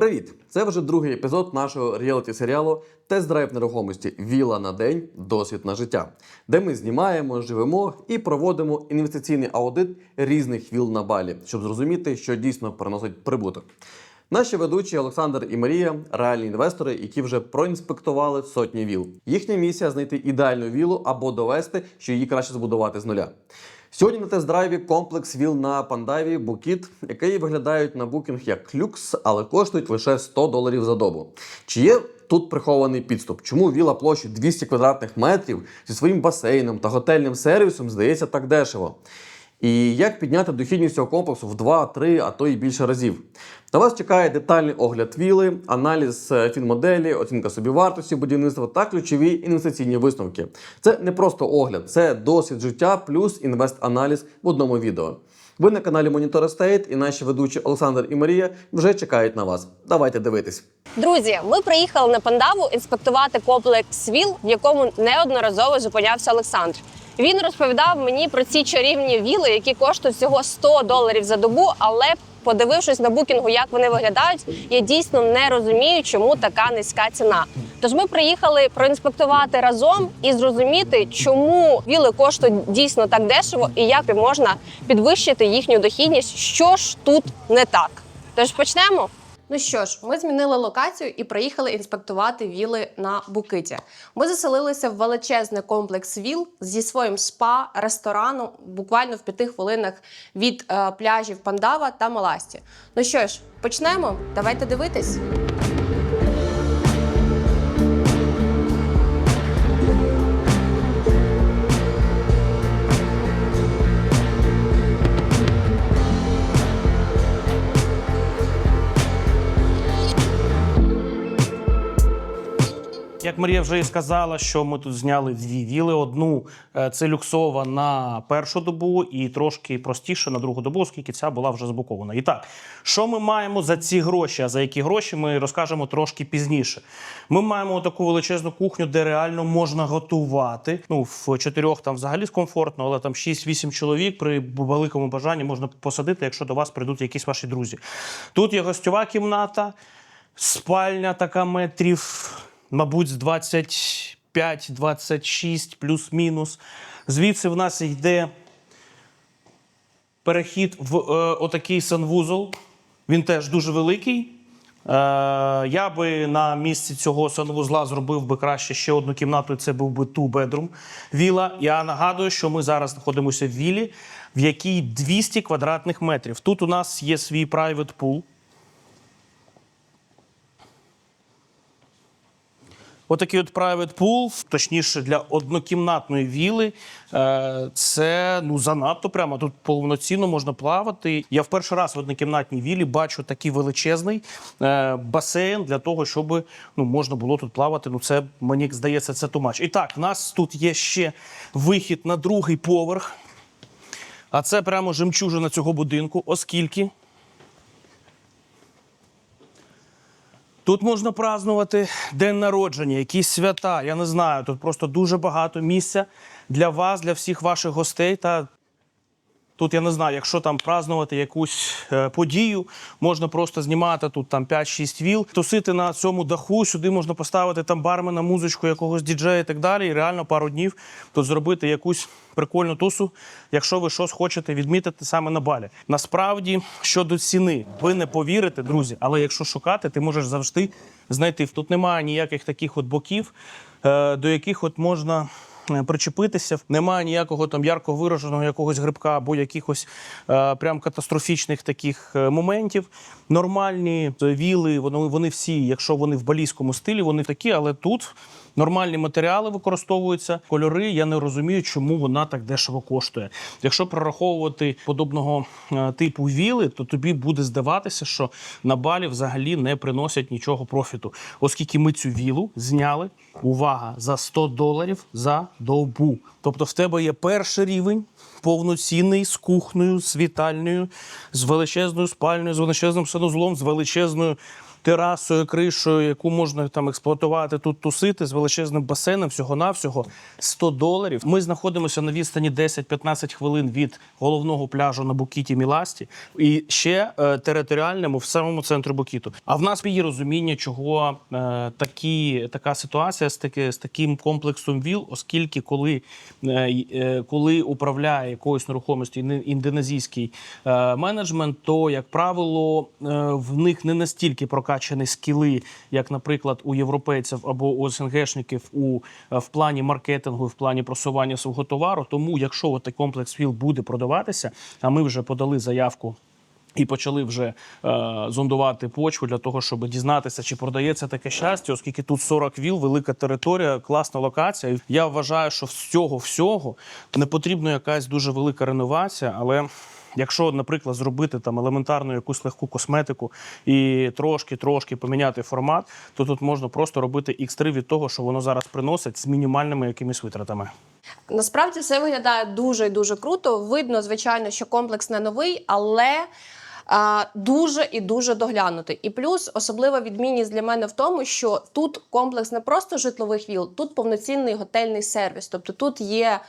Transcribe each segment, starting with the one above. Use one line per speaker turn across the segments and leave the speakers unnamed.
Привіт! Це вже другий епізод нашого реаліті-серіалу Тест-драйв нерухомості Віла на день. Досвід на життя, де ми знімаємо, живемо і проводимо інвестиційний аудит різних віл на балі, щоб зрозуміти, що дійсно приносить прибуток. Наші ведучі Олександр і Марія реальні інвестори, які вже проінспектували сотні віл. Їхня місія знайти ідеальну вілу або довести, що її краще збудувати з нуля. Сьогодні на тест-драйві комплекс віл на Пандаві Букіт, який виглядають на букінг як люкс, але коштують лише 100 доларів за добу. Чи є тут прихований підступ? Чому віла площі 200 квадратних метрів зі своїм басейном та готельним сервісом здається так дешево? І як підняти дохідність цього комплексу в 2, 3, а то і більше разів? На вас чекає детальний огляд віли, аналіз е, фінмоделі, оцінка собівартості будівництва та ключові інвестиційні висновки. Це не просто огляд, це досвід життя плюс інвест-аналіз в одному відео. Ви на каналі Monitor Estate і наші ведучі Олександр і Марія вже чекають на вас. Давайте дивитись.
Друзі, ми приїхали на Пандаву інспектувати комплекс ВІЛ, в якому неодноразово зупинявся Олександр. Він розповідав мені про ці чарівні віли, які коштують всього 100 доларів за добу, але подивившись на букінгу, як вони виглядають, я дійсно не розумію, чому така низька ціна. Тож ми приїхали проінспектувати разом і зрозуміти, чому віли коштують дійсно так дешево і як можна підвищити їхню дохідність, що ж тут не так. Тож почнемо. Ну що ж, ми змінили локацію і приїхали інспектувати віли на Букиті. Ми заселилися в величезний комплекс віл зі своїм спа, рестораном, буквально в п'яти хвилинах від е, пляжів Пандава та Маласті. Ну що ж, почнемо. Давайте дивитись.
Як Марія вже і сказала, що ми тут зняли дві віли. Одну е, це люксова на першу добу і трошки простіше на другу добу, оскільки ця була вже збукована. І так, що ми маємо за ці гроші? А за які гроші ми розкажемо трошки пізніше. Ми маємо таку величезну кухню, де реально можна готувати. Ну, в чотирьох там взагалі комфортно, але там 6-8 чоловік при великому бажанні можна посадити, якщо до вас прийдуть якісь ваші друзі. Тут є гостьова кімната, спальня така метрів мабуть, з 25-26 плюс-мінус. Звідси в нас йде перехід в е, отакий санвузол. Він теж дуже великий. Е, я би на місці цього санвузла зробив би краще ще одну кімнату. і Це був би bedroom віла. Я нагадую, що ми зараз знаходимося в вілі, в якій 200 квадратних метрів. Тут у нас є свій private pool. Отакий от private pool, точніше для однокімнатної віли, е, це ну занадто прямо. Тут повноцінно можна плавати. Я в перший раз в однокімнатній вілі бачу такий величезний е, басейн для того, щоб ну, можна було тут плавати. Ну це мені здається, це тумач. І так, в нас тут є ще вихід на другий поверх. А це прямо жемчужина цього будинку, оскільки. Тут можна празднувати день народження, якісь свята. Я не знаю. Тут просто дуже багато місця для вас, для всіх ваших гостей. Та тут я не знаю, якщо там празднувати якусь е, подію, можна просто знімати тут там 5-6 віл, тусити на цьому даху. Сюди можна поставити там бармена, музичку, якогось діджея і так далі. І реально пару днів тут зробити якусь прикольну тусу, якщо ви щось хочете відмітити саме на балі. Насправді, щодо ціни, ви не повірите, друзі, але якщо шукати, ти можеш завжди знайти. Тут немає ніяких таких от боків, е, до яких от можна. Е, Причепитися немає ніякого там ярко вираженого якогось грибка або якихось е, прям катастрофічних таких е, моментів. Нормальні віли, вони, вони всі, якщо вони в балійському стилі, вони такі, але тут нормальні матеріали використовуються, кольори. Я не розумію, чому вона так дешево коштує. Якщо прораховувати подобного е, типу віли, то тобі буде здаватися, що на балі взагалі не приносять нічого профіту, оскільки ми цю вілу зняли. Увага за 100 доларів за добу. Тобто, в тебе є перший рівень, повноцінний з кухнею, з вітальнею, з величезною спальнею, з величезним санузлом, з величезною терасою, кришою, яку можна там експлуатувати, тут тусити з величезним басейном, всього-навсього 100 доларів. Ми знаходимося на відстані 10-15 хвилин від головного пляжу на Букіті Міласті і ще е, територіальному в самому центрі Букіту. А в нас є розуміння, чого е, такі, така ситуація з, таки, з таким комплексом ВІЛ, оскільки коли, е, е, коли управляє якоюсь нерухомістю індонезійський е, менеджмент, то, як правило, е, в них не настільки прокачані скіли, як, наприклад, у європейців або у СНГшників у е, в плані маркетингу, в плані просування свого товару. Тому, якщо от комплекс ВІЛ буде продаватися, а ми вже подали заявку. І почали вже е, зондувати почву для того, щоб дізнатися, чи продається таке щастя, оскільки тут 40 віл, велика територія, класна локація. Я вважаю, що з цього всього не потрібна якась дуже велика реновація, але. Якщо, наприклад, зробити там елементарну якусь легку косметику і трошки-трошки поміняти формат, то тут можна просто робити X3 від того, що воно зараз приносить з мінімальними якимись витратами.
Насправді все виглядає дуже дуже круто. Видно, звичайно, що комплекс не новий, але дуже і дуже доглянутий. І плюс особлива відмінність для мене в тому, що тут комплекс не просто житлових віл, тут повноцінний готельний сервіс. Тобто тут є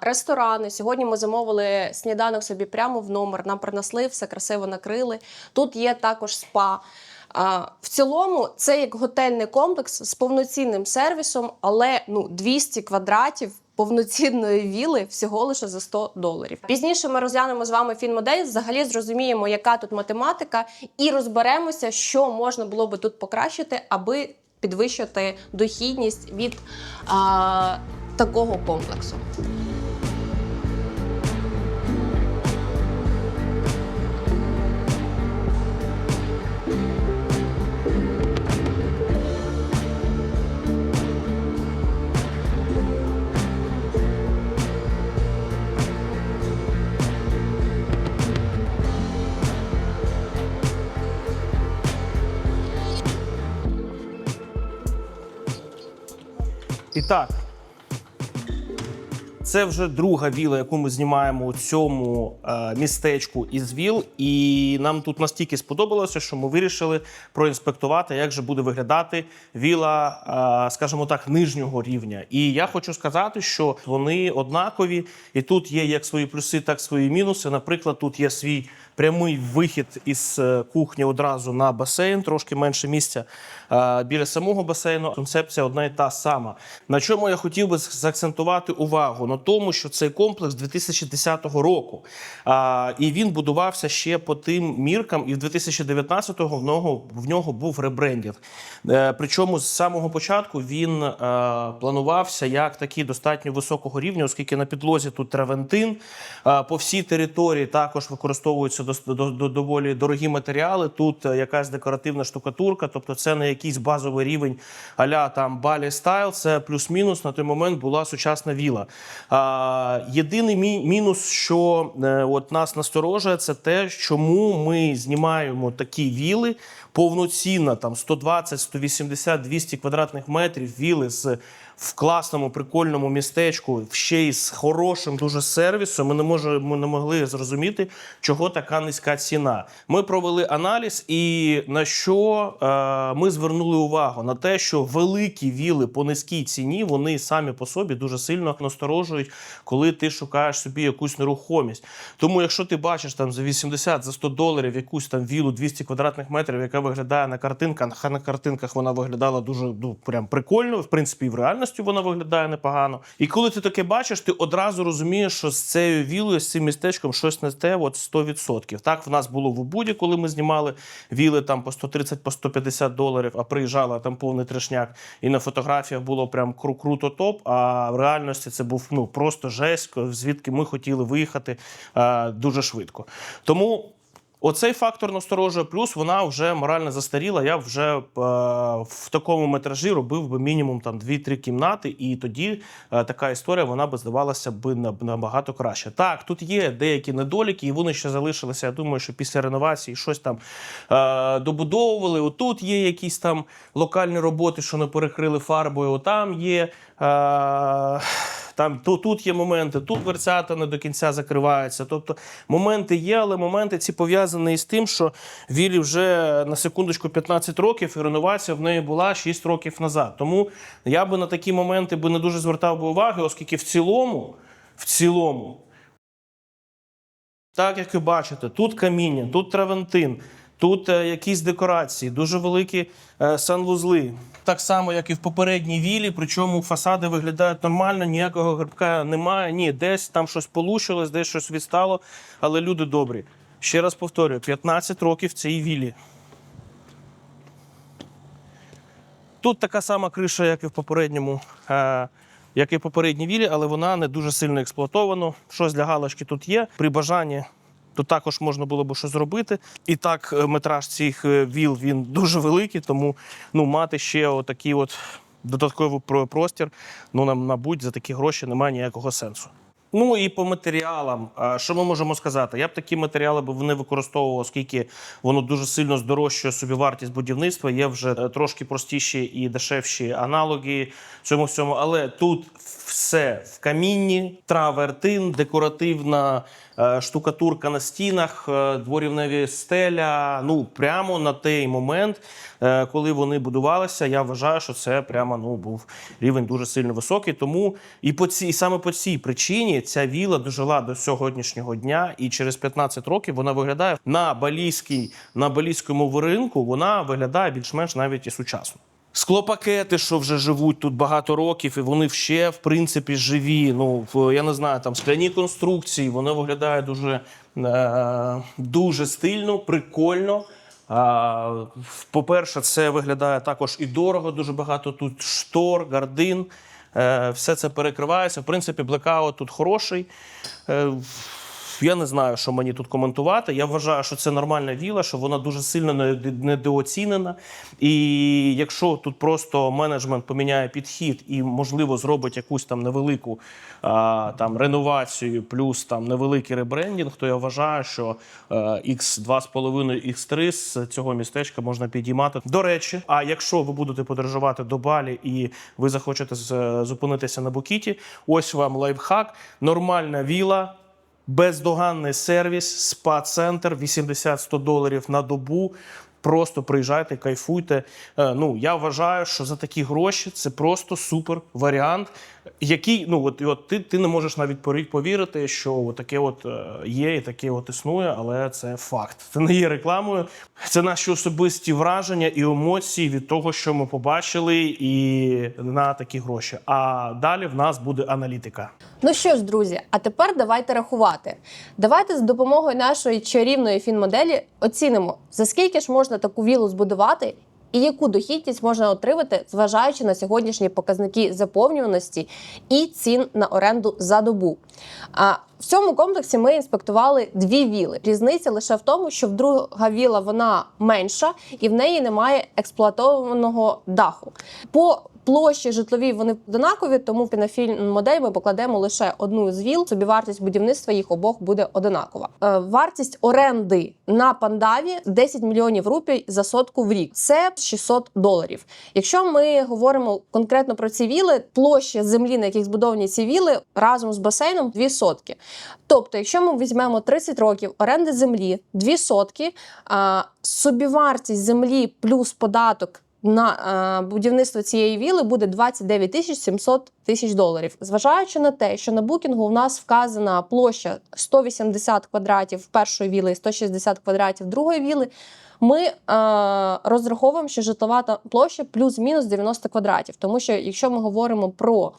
ресторани. Сьогодні ми замовили сніданок собі прямо в номер. Нам принесли, все красиво накрили. Тут є також спа. В цілому це як готельний комплекс з повноцінним сервісом, але ну 200 квадратів повноцінної віли всього лише за 100 доларів. Пізніше ми розглянемо з вами фінмодель, взагалі зрозуміємо, яка тут математика, і розберемося, що можна було би тут покращити, аби підвищити дохідність від а, такого комплексу.
І так, це вже друга віла, яку ми знімаємо у цьому е, містечку із віл. І нам тут настільки сподобалося, що ми вирішили проінспектувати, як же буде виглядати віла, е, скажімо так, нижнього рівня. І я хочу сказати, що вони однакові, і тут є як свої плюси, так і свої мінуси. Наприклад, тут є свій прямий вихід із е, кухні одразу на басейн, трошки менше місця біля самого басейну. Концепція одна і та сама. На чому я хотів би заакцентувати увагу? На тому, що цей комплекс 2010 року, а, і він будувався ще по тим міркам, і в 2019-го в нього в нього був ребрендінг. Е, Причому з самого початку він е, планувався як такий достатньо високого рівня, оскільки на підлозі тут тревентин. Е, По всій території також використовуються до, доволі дорогі матеріали. Тут е, якась декоративна штукатурка, тобто це не якийсь базовий рівень аля там Балі Стайл. Це плюс-мінус на той момент була сучасна віла. А, єдиний мі- мінус, що е, от нас насторожує, це те, чому ми знімаємо такі віли повноцінно, там 120, 180, 200 квадратних метрів віли з в класному прикольному містечку, ще й з хорошим дуже сервісом. Ми не можемо не могли зрозуміти, чого така низька ціна. Ми провели аналіз, і на що е, ми звернули увагу на те, що великі віли по низькій ціні вони самі по собі дуже сильно насторожують, коли ти шукаєш собі якусь нерухомість. Тому, якщо ти бачиш там за 80 за 100 доларів якусь там вілу 200 квадратних метрів, яка виглядає на картинках, на картинках вона виглядала дуже ну, прям прикольно. В принципі, і в реальності вона виглядає непогано. І коли ти таке бачиш, ти одразу розумієш, що з цією вілою, з цим містечком щось не те, от 100%. Так в нас було в Убуді, коли ми знімали віли там по 130 по 150 доларів, а приїжджала там повний трешняк. І на фотографіях було прям кру- круто топ. А в реальності це був ну просто жесть, звідки ми хотіли виїхати е, дуже швидко. Тому. Оцей фактор насторожує, плюс вона вже морально застаріла. Я вже е, в такому метражі робив би мінімум там 2-3 кімнати, і тоді е, така історія вона би здавалася би на- набагато краще. Так, тут є деякі недоліки, і вони ще залишилися. Я думаю, що після реновації щось там е, добудовували. Отут є якісь там локальні роботи, що не перекрили фарбою. Отам є. Там то тут є моменти, тут дверцята не до кінця закриваються. Тобто моменти є, але моменти ці пов'язані із тим, що Вілі вже на секундочку 15 років, і реновація в неї була 6 років назад. Тому я би на такі моменти би не дуже звертав би уваги, оскільки в цілому, в цілому, так як ви бачите, тут каміння, тут травентин, тут е, якісь декорації, дуже великі е, санвузли. Так само, як і в попередній вілі, причому фасади виглядають нормально, ніякого грибка немає. Ні, десь там щось полущилось, десь щось відстало, але люди добрі. Ще раз повторюю: 15 років цій вілі. Тут така сама криша, як і в попередньому, е, як і в попередній вілі, але вона не дуже сильно експлуатована. Щось для галочки тут є. При бажанні то також можна було б щось зробити. І так, е, метраж цих е, віл він дуже великий, тому ну, мати ще отакий от додатковий про- простір, ну, нам, мабуть, за такі гроші немає ніякого сенсу. Ну і по матеріалам, що ми можемо сказати? Я б такі матеріали б не використовував, оскільки воно дуже сильно здорожчує собі вартість будівництва. Є вже е, трошки простіші і дешевші аналоги цьому всьому. Але тут все в камінні, травертин, декоративна штукатурка на стінах, е, дворівневі стеля. Ну прямо на той момент, е, коли вони будувалися, я вважаю, що це прямо ну був рівень дуже сильно високий. Тому і по цій і саме по цій причині ця віла дожила до сьогоднішнього дня, і через 15 років вона виглядає на балійській, на балійському ринку. Вона виглядає більш-менш навіть і сучасно. Склопакети, що вже живуть тут багато років, і вони ще в принципі живі. Ну я не знаю, там скляні конструкції, воно виглядає дуже, е, дуже стильно, прикольно. По-перше, це виглядає також і дорого. Дуже багато тут штор, гардин. Е, все це перекривається. В принципі, блекаут тут хороший. Е, я не знаю, що мені тут коментувати. Я вважаю, що це нормальна віла, що вона дуже сильно недооцінена. І якщо тут просто менеджмент поміняє підхід і, можливо, зробить якусь там невелику а, там реновацію, плюс там невеликий ребрендінг, то я вважаю, що е, X2,5, X3 з цього містечка можна підіймати. До речі, а якщо ви будете подорожувати до Балі і ви захочете зупинитися на Букіті, ось вам лайфхак, нормальна віла. Бездоганний сервіс, спа-центр, 80-100 доларів на добу. Просто приїжджайте, кайфуйте. Е, Ну я вважаю, що за такі гроші це просто супер варіант, який ну от, от ти, ти не можеш навіть повірити, що таке от е, є і таке от існує, але це факт. Це не є рекламою. Це наші особисті враження і емоції від того, що ми побачили, і на такі гроші. А далі в нас буде аналітика.
Ну що ж, друзі, а тепер давайте рахувати. Давайте з допомогою нашої чарівної фінмоделі оцінимо, за скільки ж можна таку вілу збудувати. І яку дохідність можна отримати, зважаючи на сьогоднішні показники заповнюваності і цін на оренду за добу. А в цьому комплексі ми інспектували дві віли. Різниця лише в тому, що в друга віла вона менша і в неї немає експлуатованого даху. По площі житлові вони однакові, тому на фільм модель ми покладемо лише одну з віл. Собівартість будівництва їх обох буде одинакова. Е, вартість оренди на пандаві 10 мільйонів рупій за сотку в рік. Це 600 доларів. Якщо ми говоримо конкретно про ці віли, площа землі, на яких збудовані ці віли, разом з басейном 2 сотки. Тобто, якщо ми візьмемо 30 років оренди землі, 2 сотки, а, собівартість землі плюс податок на е, будівництво цієї віли буде 29 тисяч 700 тисяч доларів. Зважаючи на те, що на букінгу у нас вказана площа 180 квадратів першої віли і 160 квадратів другої віли. Ми е, розраховуємо, що житлова площа плюс-мінус 90 квадратів. Тому що якщо ми говоримо про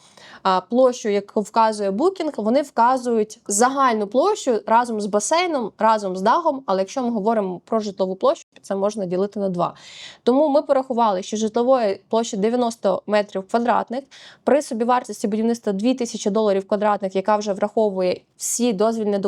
е, площу, яку вказує букінг, вони вказують загальну площу разом з басейном, разом з дахом. Але якщо ми говоримо про житлову площу, це можна ділити на два. Тому ми порахували, що житлової площі 90 метрів квадратних при собівартості будівництва 2000 доларів квадратних, яка вже враховує всі дозвільні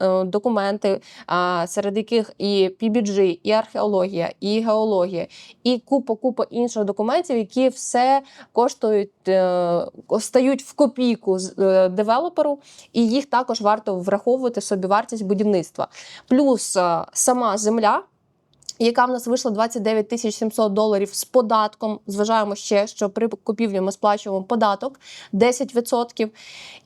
е, документи, а, серед яких і PBG, і археологія, і геологія, і купа купа інших документів, які все коштують, е, стають в копійку е, девелоперу, і їх також варто враховувати в собівартість будівництва. Плюс е, сама земля. яка в нас вийшла 29 тисяч 700 доларів з податком. Зважаємо ще, що при купівлі ми сплачуємо податок 10%.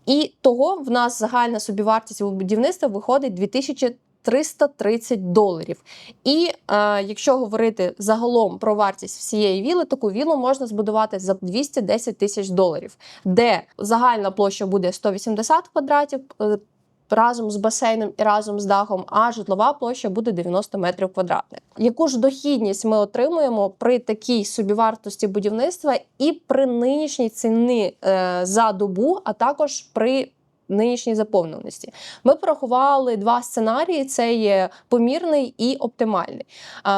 І того в нас загальна собівартість будівництва виходить 2000 330 доларів. І е, якщо говорити загалом про вартість всієї віли, таку вілу можна збудувати за 210 тисяч доларів, де загальна площа буде 180 квадратів. е, Разом з басейном і разом з дахом, а житлова площа буде 90 метрів квадратних. Яку ж дохідність ми отримуємо при такій собівартості будівництва і при нинішній ціні е, за добу, а також при нинішній заповненості? Ми порахували два сценарії: це є помірний і оптимальний.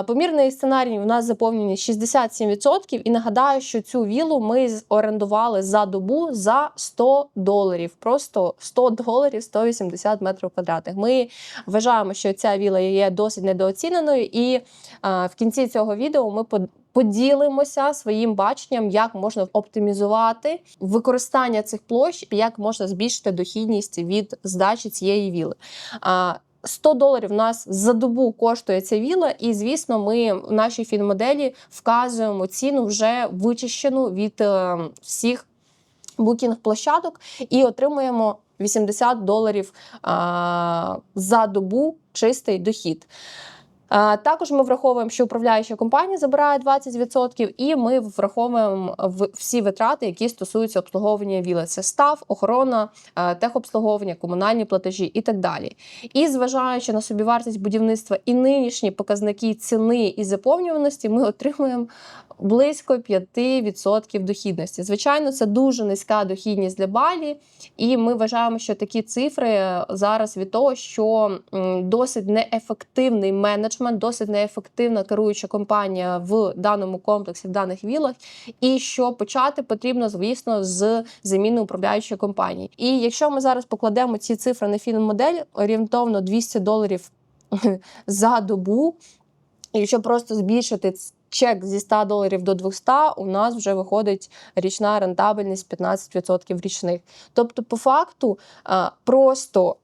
Помірний сценарій у нас заповнений 67%. І нагадаю, що цю вілу ми орендували за добу за 100 доларів. Просто 100 доларів 180 метрів квадратних. Ми вважаємо, що ця віла є досить недооціненою, і в кінці цього відео ми Поділимося своїм баченням, як можна оптимізувати використання цих площ, як можна збільшити дохідність від здачі цієї віли. А, 100 доларів у нас за добу коштує ця віла, і звісно, ми в нашій фінмоделі вказуємо ціну вже вичищену від е, всіх букінг-площадок і отримуємо 80 доларів за добу чистий дохід. Також ми враховуємо, що управляюча компанія забирає 20%, і ми враховуємо всі витрати, які стосуються обслуговування віла. Це став, охорона, техобслуговування, комунальні платежі і так далі. І зважаючи на собівартість будівництва і нинішні показники ціни і заповнюваності, ми отримуємо близько 5% дохідності. Звичайно, це дуже низька дохідність для Балі, і ми вважаємо, що такі цифри зараз від того, що досить неефективний менеджмент, досить неефективна керуюча компанія в даному комплексі, в даних вілах, і що почати потрібно, звісно, з заміни управляючої компанії. І якщо ми зараз покладемо ці цифри на фінмодель, орієнтовно 200 доларів за добу. І Якщо просто збільшити чек зі 100 доларів до 200, у нас вже виходить річна рентабельність 15% річних. Тобто, по факту, просто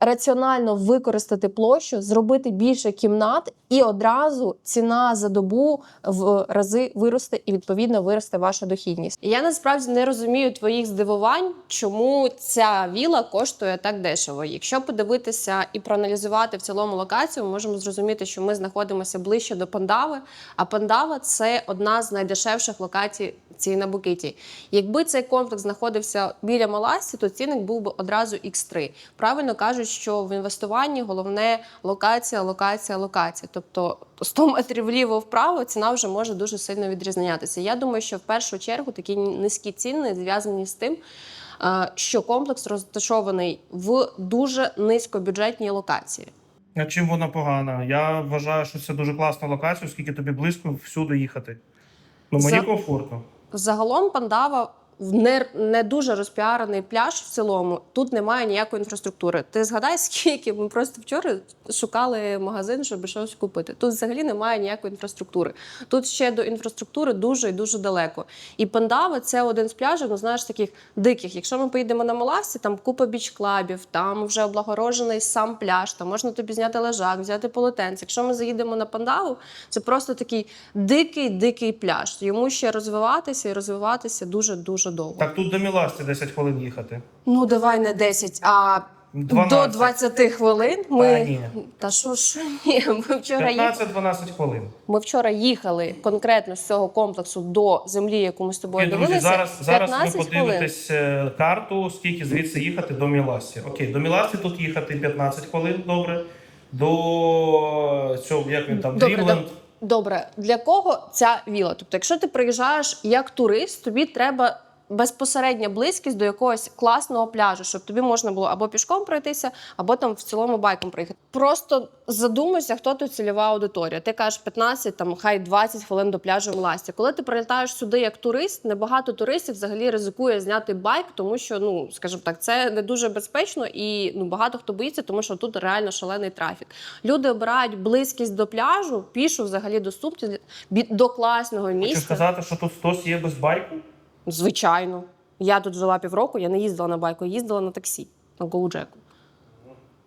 раціонально використати площу, зробити більше кімнат, і одразу ціна за добу в рази виросте, і відповідно виросте ваша дохідність. Я насправді не розумію твоїх здивувань, чому ця віла коштує так дешево. Якщо подивитися і проаналізувати в цілому локацію, ми можемо зрозуміти, що ми знаходимося ближче до Пандави. А Пандава це одна з найдешевших локацій цієї на Букеті. Якби цей комплекс знаходився біля Маласі, то цінник був би одразу X3. Правильно кажуть, що в інвестуванні головне локація, локація, локація. Тобто 100 метрів вліво-вправо ціна вже може дуже сильно відрізнятися. Я думаю, що в першу чергу такі низькі ціни зв'язані з тим, е, що комплекс розташований в дуже низькобюджетній локації.
А чим вона погана? Я вважаю, що це дуже класна локація, оскільки тобі близько всюди їхати. Ну мені
За-
комфортно.
Загалом Пандава не, не дуже розпіарений пляж в цілому. Тут немає ніякої інфраструктури. Ти згадай, скільки ми просто вчора шукали магазин, щоб щось купити. Тут взагалі немає ніякої інфраструктури. Тут ще до інфраструктури дуже і дуже далеко. І Пандава це один з пляжів, ну знаєш, таких диких. Якщо ми поїдемо на Маласі, там купа біч-клабів, там вже облагорожений сам пляж, там можна тобі зняти лежак, взяти полотенце. Якщо ми заїдемо на Пандаву, це просто такий дикий, дикий пляж. Йому ще розвиватися і розвиватися дуже дуже довго.
Так тут до Міласті 10 хвилин їхати.
Ну давай не 10, а
12.
до 20 хвилин. Ми
Та ні.
та що ж ні, ми вчора їхали.
15-12 хвилин.
Ми вчора їхали конкретно з цього комплексу до землі, яку ми з тобою
Окей, друзі,
дивилися.
зараз, зараз
15
ви
хвилин.
подивитесь е, карту, скільки звідси їхати до Міласі. Окей, до Міласі тут їхати 15 хвилин, добре. До цього, як він там,
Добре,
Дрімленд.
Добре, для кого ця віла? Тобто, якщо ти приїжджаєш як турист, тобі треба безпосередня близькість до якогось класного пляжу, щоб тобі можна було або пішком пройтися, або там в цілому байком проїхати. Просто задумайся, хто тут цільова аудиторія. Ти кажеш 15, там хай 20 хвилин до пляжу в Ласті. Коли ти прилітаєш сюди як турист, небагато туристів взагалі ризикує зняти байк, тому що ну скажімо так, це не дуже безпечно і ну багато хто боїться, тому що тут реально шалений трафік. Люди обирають близькість до пляжу, пішу взагалі доступність до класного
Хочу сказати, що тут хтось є без байку.
Звичайно. Я тут жила півроку, я не їздила на байку, я їздила на таксі, на гоуджеку.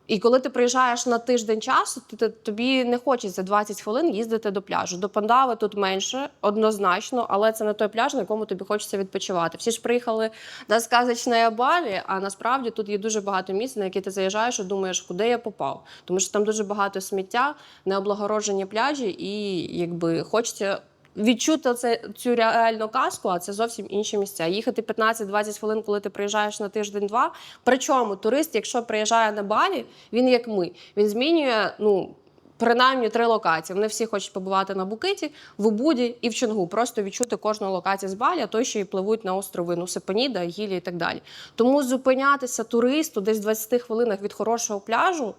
І коли ти приїжджаєш на тиждень часу, ти- тобі не хочеться 20 хвилин їздити до пляжу. До Пандави тут менше, однозначно, але це не той пляж, на якому тобі хочеться відпочивати. Всі ж приїхали на сказочне Балі, а насправді тут є дуже багато місць, на які ти заїжджаєш і думаєш, куди я попав. Тому що там дуже багато сміття, необлагороджені пляжі, і якби хочеться. Відчути це, цю реальну казку, а це зовсім інші місця. Їхати 15-20 хвилин, коли ти приїжджаєш на тиждень-два. Причому турист, якщо приїжджає на Балі, він як ми. Він змінює ну, принаймні три локації. Вони всі хочуть побувати на Букиті, в Убуді і в Чонгу. Просто відчути кожну локацію з Балі, а то ще й пливуть на острови ну, Сепаніда, Гілі і так далі. Тому зупинятися туристу десь в 20 хвилинах від хорошого пляжу,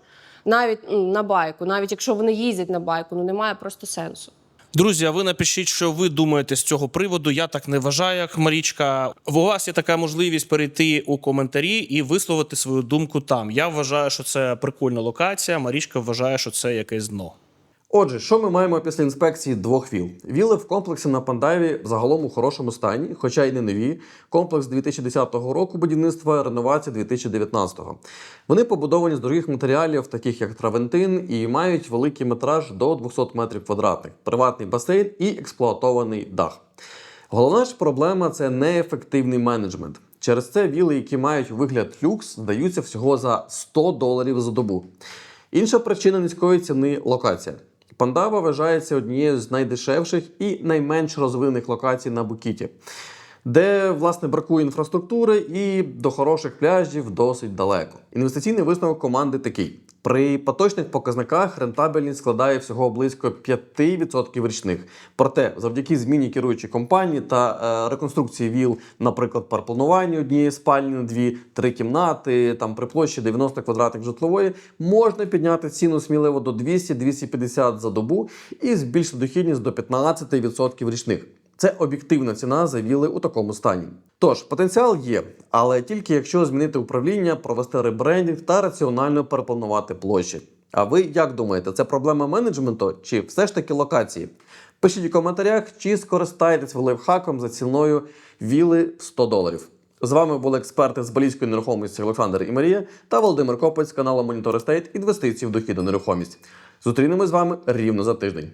навіть ну, на байку, навіть якщо вони їздять на байку, ну немає просто сенсу.
Друзі, а ви напишіть, що ви думаєте з цього приводу. Я так не вважаю, як Марічка. У вас є така можливість перейти у коментарі і висловити свою думку там. Я вважаю, що це прикольна локація. Марічка вважає, що це якесь дно.
Отже, що ми маємо після інспекції двох віл? Віли в комплексі на Пандаві загалом у хорошому стані, хоча й не нові. Комплекс 2010 року будівництва, реновація 2019-го. Вони побудовані з дорогих матеріалів, таких як травентин, і мають великий метраж до 200 метрів квадратних, приватний басейн і експлуатований дах. Головна ж проблема це неефективний менеджмент. Через це віли, які мають вигляд люкс, здаються всього за 100 доларів за добу. Інша причина низької ціни локація. Пандава вважається однією з найдешевших і найменш розвинених локацій на Букіті, де власне бракує інфраструктури і до хороших пляжів досить далеко. Інвестиційний висновок команди такий: при поточних показниках рентабельність складає всього близько 5% річних. Проте, завдяки зміні керуючої компанії та е, реконструкції віл, наприклад, переплануванню однієї спальні дві, три кімнати, там при площі 90 квадратних житлової, можна підняти ціну сміливо до 200-250 за добу і збільшити дохідність до 15% річних. Це об'єктивна ціна за віли у такому стані. Тож потенціал є, але тільки якщо змінити управління, провести ребрендінг та раціонально перепланувати площі. А ви як думаєте, це проблема менеджменту чи все ж таки локації? Пишіть у коментарях, чи скористаєтесь ви лайфхаком за ціною віли в 100 доларів. З вами були експерти з балійської нерухомості Олександр і Марія та Володимир Копець каналу Monitor Estate інвестиції в дохідну нерухомість. Зустрінемось з вами рівно за тиждень.